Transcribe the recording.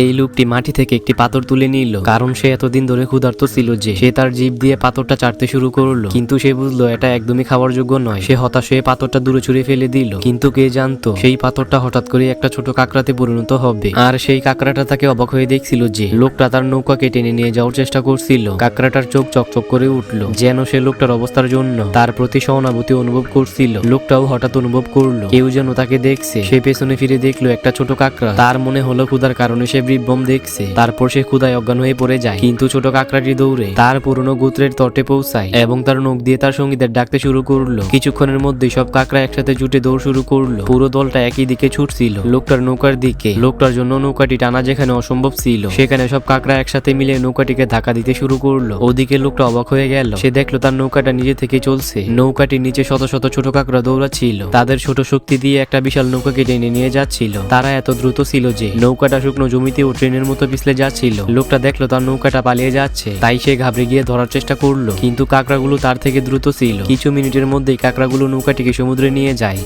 এই লোকটি মাটি থেকে একটি পাথর তুলে নিল, কারণ সে এতদিন ধরে ক্ষুধার্ত ছিল যে সে তার জিভ দিয়ে পাথরটা চাটতে শুরু করল। কিন্তু সে বুঝলো, এটা একদমই খাওয়ার যোগ্য নয়। সে হতাশ হয়ে পাথরটা দূরে ছুঁড়ে ফেলে দিল। কিন্তু কে জানতো, সেই পাথরটা হঠাৎ করে একটা ছোট কাকড়াতে পরিণত হবে। আর সেই কাকড়াটা তাকে অবাক হয়ে দেখছিল যে লোকটা তার নৌকাকে টেনে নিয়ে যাওয়ার চেষ্টা করছিল। কাকড়াটার চোখ চকচক করে উঠল, যেন সে লোকটার অবস্থার জন্য তার প্রতি সহানুভূতি অনুভব করছিল। লোকটাও হঠাৎ অনুভব করল, কেউ যেন তাকে দেখছে। সে পেছনে ফিরে দেখল একটা ছোট কাকড়া। তার মনে হলো, ক্ষুধার কারণে সে বিভ্রম দেখছে। তারপর সে ক্ষুধায় অজ্ঞান হয়ে পড়ে যায়। কিন্তু ছোট কাকড়াটি দৌড়ে তার পুরনো গোত্রের তটে পৌঁছায় এবং তার নখ দিয়ে তার সঙ্গীদের ডাকতে শুরু করল। কিছুক্ষণের মধ্যেই সব কাকড়া একসাথে জুটে দৌড় শুরু করল। পুরো দলটা একই দিকে ছুটছিল। লোকটার নৌকার দিকে। লোকটার জন্য নৌকাটি টানা যেখানে অসম্ভব ছিল। সেখানে সব কাকড়া একসাথে মিলে নৌকাটিকে ধাক্কা দিতে শুরু করল। ওদিকে লোকটা অবাক হয়ে গেল। সে দেখল তার নৌকাটা নিজে থেকে চলছে। নৌকাটির নিচে শত শত ছোট কাকড়া দৌড়াচ্ছিল। তাদের ছোট শক্তি দিয়ে একটা বিশাল নৌকাকে টেনে নিয়ে যাচ্ছিল। তারা এত দ্রুত ছিল যে নৌকাটা শুকনো জমিতেও ট্রেনের মতো পিছলে যাচ্ছিল। লোকটা দেখল তার নৌকাটা পালিয়ে যাচ্ছে। তাই সে ঘাবড়ে গিয়ে ধরার চেষ্টা করল। কিন্তু কাঁকড়াগুলো তার থেকে দ্রুত ছিল। কিছু মিনিটের মধ্যেই কাঁকড়াগুলো নৌকাটিকে সমুদ্রে নিয়ে যায়।